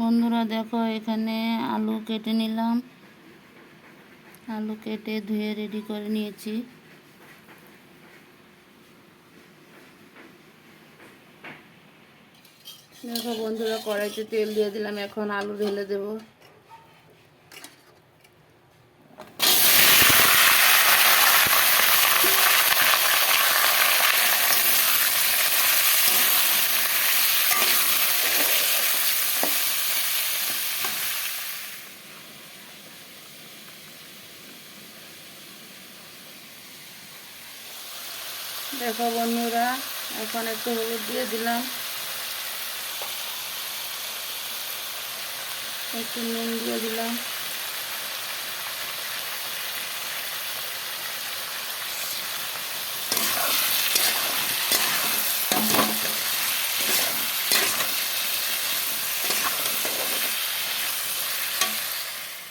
বন্ধুরা, দেখো এখানে আলু কেটে নিলাম। আলু কেটে ধুয়ে রেডি করে নিয়েছি। দেখো বন্ধুরা, কড়াইতে তেল দিয়ে দিলাম, এখন আলু ঢেলে দেবো। দেখো বন্ধুরা, এখন একটু হলুদ দিয়ে দিলাম। একটু নুন দিয়ে দিলাম।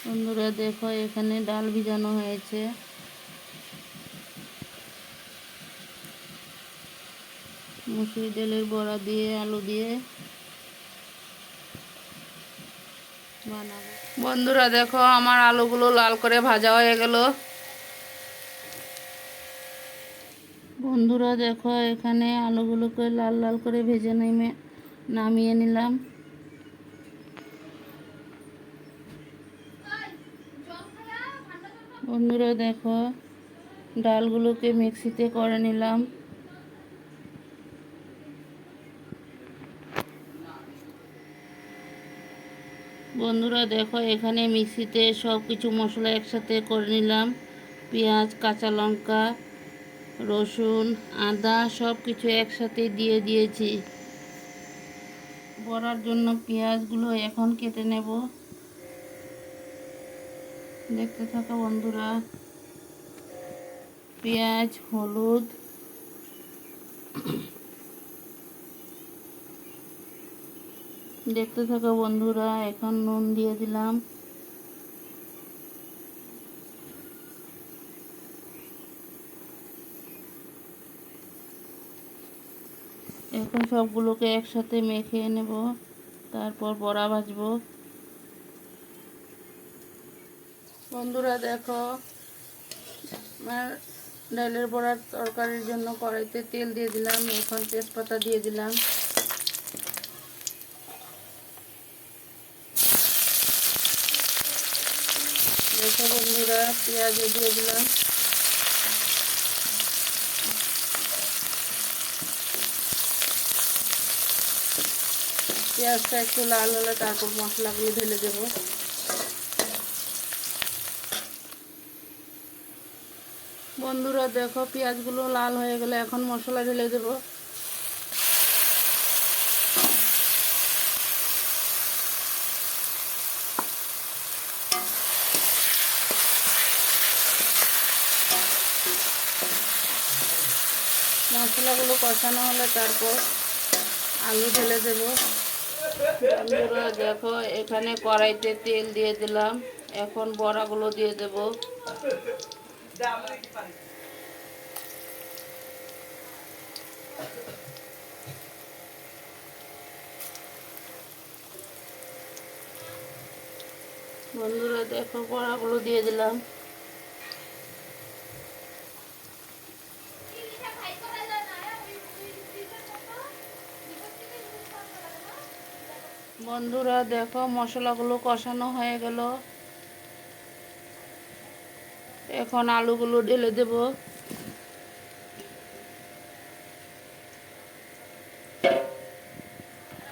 বন্ধুরা, দেখো এখানে ডাল ভিজানো হয়েছে। মুসুরি ডালের বড়া দিয়ে আলু দিয়ে বানাবো। বন্ধুরা দেখো আমার আলুগুলো লাল করে ভাজা হয়ে গেল। বন্ধুরা দেখো এখানে আলুগুলোকে লাল লাল করে ভেজে নেমে নামিয়ে নিলাম। বন্ধুরা দেখো ডালগুলোকে মিক্সিতে করে নিলাম। বন্ধুরা দেখো, এখানে মিক্সিতে সব কিছু মশলা একসাথে করে নিলাম। পেঁয়াজ, কাঁচা লঙ্কা, রসুন, আদা সব কিছু একসাথে দিয়ে দিয়েছি। বড়ার জন্য পেঁয়াজগুলো এখন কেটে নেব। দেখতে থাকা বন্ধুরা। পেঁয়াজ, হলুদ দেখতে থাকা বন্ধুরা, এখন নুন দিয়ে দিলাম। এখন সবগুলোকে একসাথে মেখে নেব, তারপর বড়া ভাজবো। বন্ধুরা, দেখো, আমার ডালের বড়ার তরকারির জন্য কড়াইতে তেল দিয়ে দিলাম, এখন তেজপাতা দিয়ে দিলাম। দেখো বন্ধুরা, পেঁয়াজ দিয়ে দিলাম। পেঁয়াজটা একটু লাল হলে তারপর মশলাগুলো ঢেলে দেবো। বন্ধুরা, দেখো পেঁয়াজগুলো লাল হয়ে গেলে এখন মশলা ঢেলে দেবো। মশলাগুলো কষানো হলে তারপর আলু ঢেলে দেব। বন্ধুরা, দেখো, এখানে কড়াইতে তেল দিয়ে দিলাম। এখন বড়াগুলো দিয়ে দেব। বন্ধুরা, দেখো, বড়াগুলো দিয়ে দিলাম। বন্ধুরা, দেখো মশলাগুলো কষানো হয়ে গেল। এখন আলুগুলো ঢেলে দেব।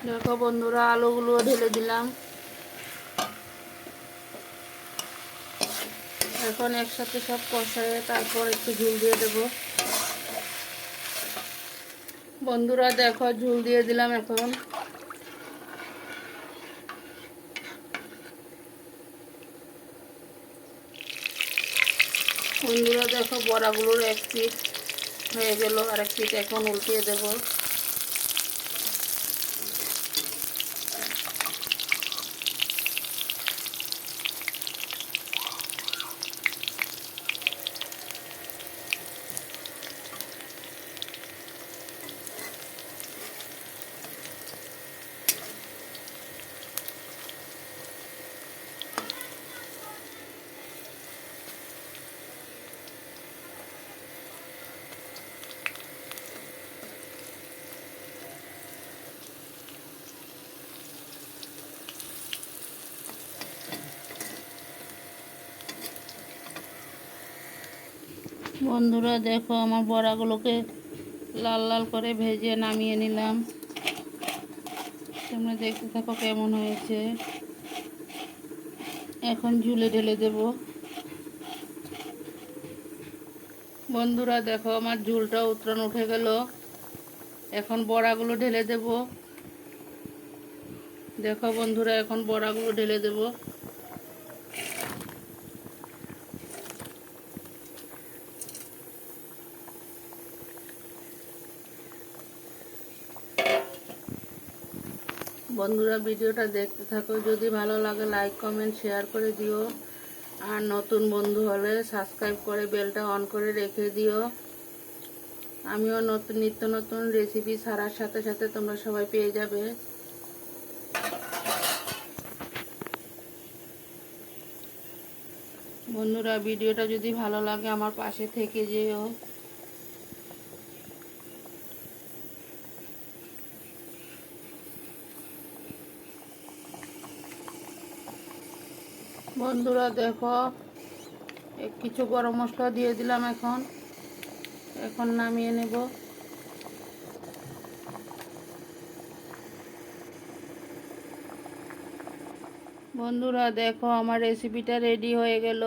দেখো বন্ধুরা, আলুগুলো ঢেলে দিলাম। এখন একসাথে সব কষায় তারপর একটু ঝুল দিয়ে দেব। বন্ধুরা, দেখো ঝুল দিয়ে দিলাম এখন। বন্ধুরা দেখো বড়াগুলোর এক পিঠ হয়ে গেল আর এক এখন উল্টিয়ে দেব। বন্ধুরা, দেখো আমার বড়াগুলোকে লাল লাল করে ভেজে নামিয়ে নিলাম। তোমরা দেখতে থাকো কেমন হয়েছে। এখন ঝুলে ঢেলে দেব। বন্ধুরা, দেখো আমার ঝুলটা উত্তরণ উঠে গেল। এখন বড়াগুলো ঢেলে দেব। দেখো বন্ধুরা, এখন বড়াগুলো ঢেলে দেব। বন্ধুরা, ভিডিওটা দেখতে থাকো। যদি ভালো লাগে লাইক কমেন্ট শেয়ার করে দিও। আর নতুন বন্ধু হলে সাবস্ক্রাইব করে বেলটা অন করে রেখে দিও। আমিও নতুন, নিত্য নতুন রেসিপি ছাড়ার সাথে সাথে তোমরা সবাই পেয়ে যাবে। বন্ধুরা, ভিডিওটা যদি ভালো লাগে, আমার পাশে থেকে যেও। বন্ধুরা, দেখো। কিছু গরম মশলা দিয়ে দিলাম এখন। এখন নামিয়ে নেব। বন্ধুরা, দেখো, আমার রেসিপিটা রেডি হয়ে গেল।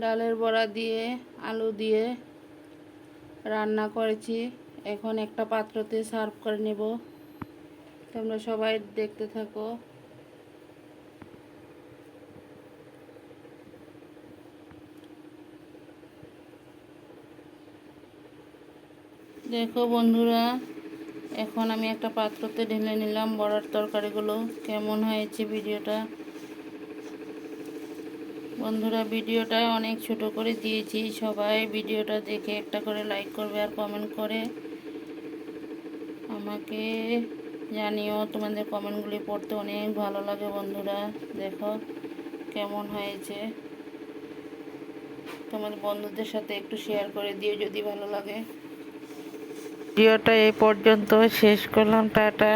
ডালের বড়া দিয়ে, আলু দিয়ে রান্না করেছি। এখন একটা পাত্রতে সার্ভ করে নেব। তোমরা সবাই দেখতে থাকো। দেখো বন্ধুরা, এখন আমি একটা পাত্রতে ঢেলে নিলাম বড়ার তরকারিগুলো। কেমন হয়েছে ভিডিওটা? বন্ধুরা, ভিডিওটা অনেক ছোট করে দিয়েছি। সবাই ভিডিওটা দেখে একটা করে লাইক করবে আর কমেন্ট করে আমাকে জানিও। তোমাদের কমেন্টগুলি পড়তে অনেক ভালো লাগে বন্ধুরা। দেখো কেমন হয়েছে। তোমাদের বন্ধুদের সাথে একটু শেয়ার করে দিও যদি ভালো লাগে। ভিডিওটা এই পর্যন্ত। শেষ করলাম টাটা।